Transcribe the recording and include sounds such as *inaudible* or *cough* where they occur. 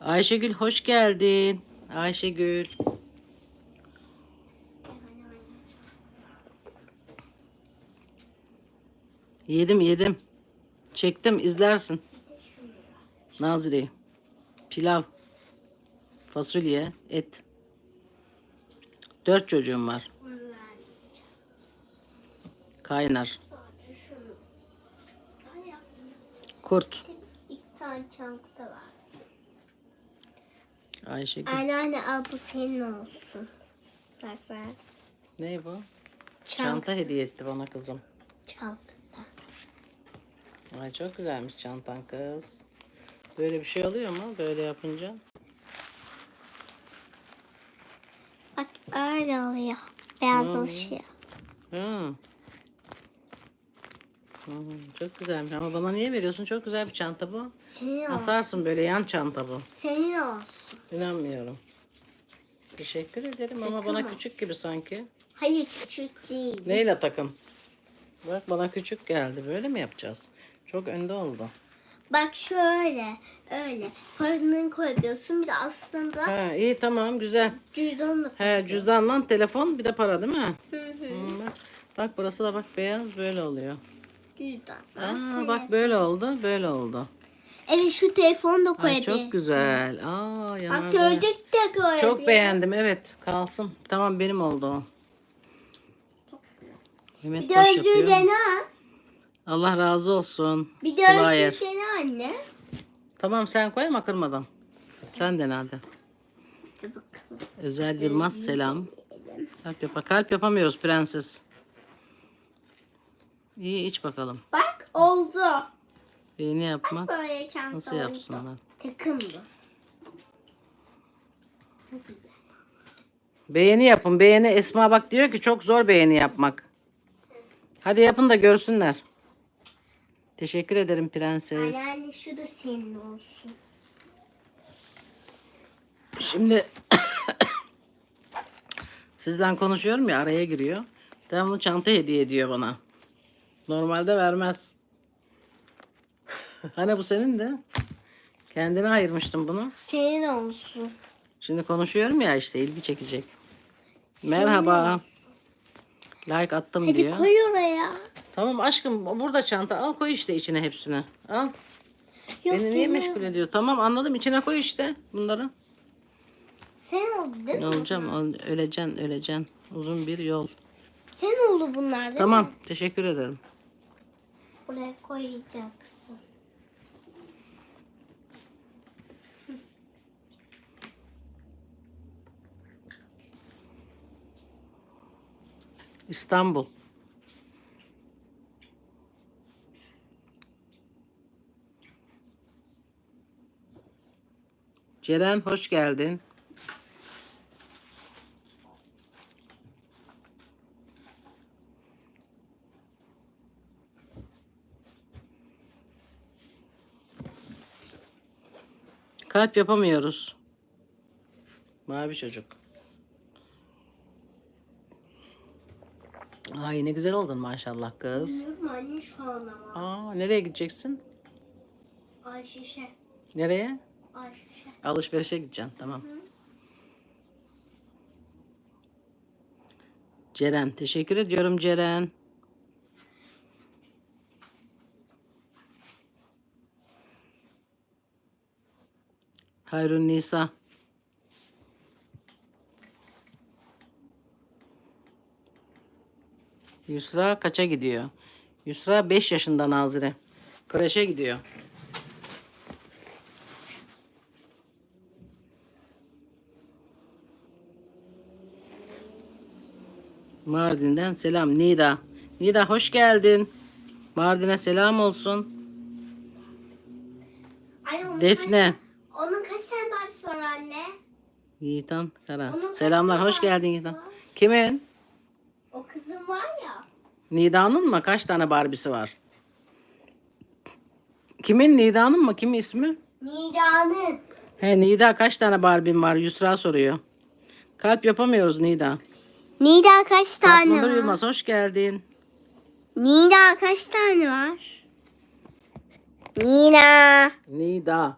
Ayşegül hoş geldin. Ayşegül. Yedim yedim. Çektim izlersin. Nazire. Pilav. Fasulye. Et. Dört çocuğum var. Kaynar. Kurt. İki tane çanta var. Ayşegül. Anneanne al bu senin olsun. Bak. Ne bu? Çanta. Çanta hediye etti bana kızım. Çanta. Ay çok güzelmiş çantan kız. Böyle bir şey oluyor mu böyle yapınca? Bak öyle oluyor. Beyaz Hmm. oluyor. Hı, çok güzelmiş ama bana niye veriyorsun? Çok güzel bir çanta bu. Senin olsun. Asarsın böyle yan çanta bu. Senin olsun. İnanmıyorum. Teşekkür ederim ama Sakın bana mı? küçük gibi sanki. Hayır küçük değil. Neyle takım? Bak bana küçük geldi. Böyle mi yapacağız? Çok önde oldu. Bak şöyle. Öyle. Paranı koyuyorsun. Bir de aslında Ha, iyi tamam güzel. cüzdanı He cüzdanla telefon bir de para değil mi? Hı hı. Hı, bak. Bak burası da bak beyaz böyle oluyor. Cüzdan. Aa bak böyle oldu böyle oldu. Evet şu telefonu da Ay, koyabilirsin. çok güzel. Aa Bak yanardağ. gözlük de koyabilirsin. Çok beğendim evet kalsın. Tamam benim oldu o. Mehmet boş Gözlüğü yapıyor. dene. Allah razı olsun. Bir Slayer. gözlük dene anne. Tamam sen koy ama kırmadan. Sen de hadi. Özel Yılmaz selam. Kalp, yapa kalp yapamıyoruz prenses. İyi iç bakalım. Bak oldu. Beğeni yapmak Böyle çanta nasıl oldu. yapsınlar? Takım bu. Beğeni yapın. Beğeni Esma bak diyor ki çok zor beğeni yapmak. Hadi yapın da görsünler. Teşekkür ederim prenses. Anneanne şu da senin olsun. Şimdi *coughs* sizden konuşuyorum ya araya giriyor. Devamlı çanta hediye ediyor bana. Normalde vermez. hani bu senin de. Kendine ayırmıştım bunu. Senin olsun. Şimdi konuşuyorum ya işte ilgi çekecek. Merhaba. Like attım Hadi diyor. koy oraya. Tamam aşkım burada çanta al koy işte içine hepsini. Al. Yok Beni niye senin. meşgul ediyor? Tamam anladım içine koy işte bunları. Sen oldu değil mi? olacağım? Ol- Öleceksin öleceksin. Uzun bir yol. Sen oldu bunlar değil Tamam mi? teşekkür ederim. Buraya koyacaksın. İstanbul. Ceren hoş geldin. Kalp yapamıyoruz. Mavi çocuk. Ay ne güzel oldun maşallah kız. Bilmiyorum anne şu an ama. Aa nereye gideceksin? Ay şişe. Nereye? Ay şişe. Alışverişe gideceksin. Tamam. Ceren. Teşekkür ediyorum Ceren. Hayrun Nisa. Yusra kaça gidiyor? Yusra 5 yaşında Nazire. Kreşe gidiyor. Mardin'den selam Nida. Nida hoş geldin. Mardin'e selam olsun. Defne. Kaç, onun kaç tane Barbie'si var anne? Yiğitan Kara. Onun Selamlar hoş geldin Yiğitan. Kimin? O kızın var ya. Nida'nın mı? Kaç tane Barbie'si var? Kimin? Nida'nın mı? Kimin ismi? Mida'nın. He Nida kaç tane Barbie'm var? Yusra soruyor. Kalp yapamıyoruz Nida. Nida kaç tane Fatma Nur var? Yılmaz hoş geldin. Nida kaç tane var? Nida. Nida.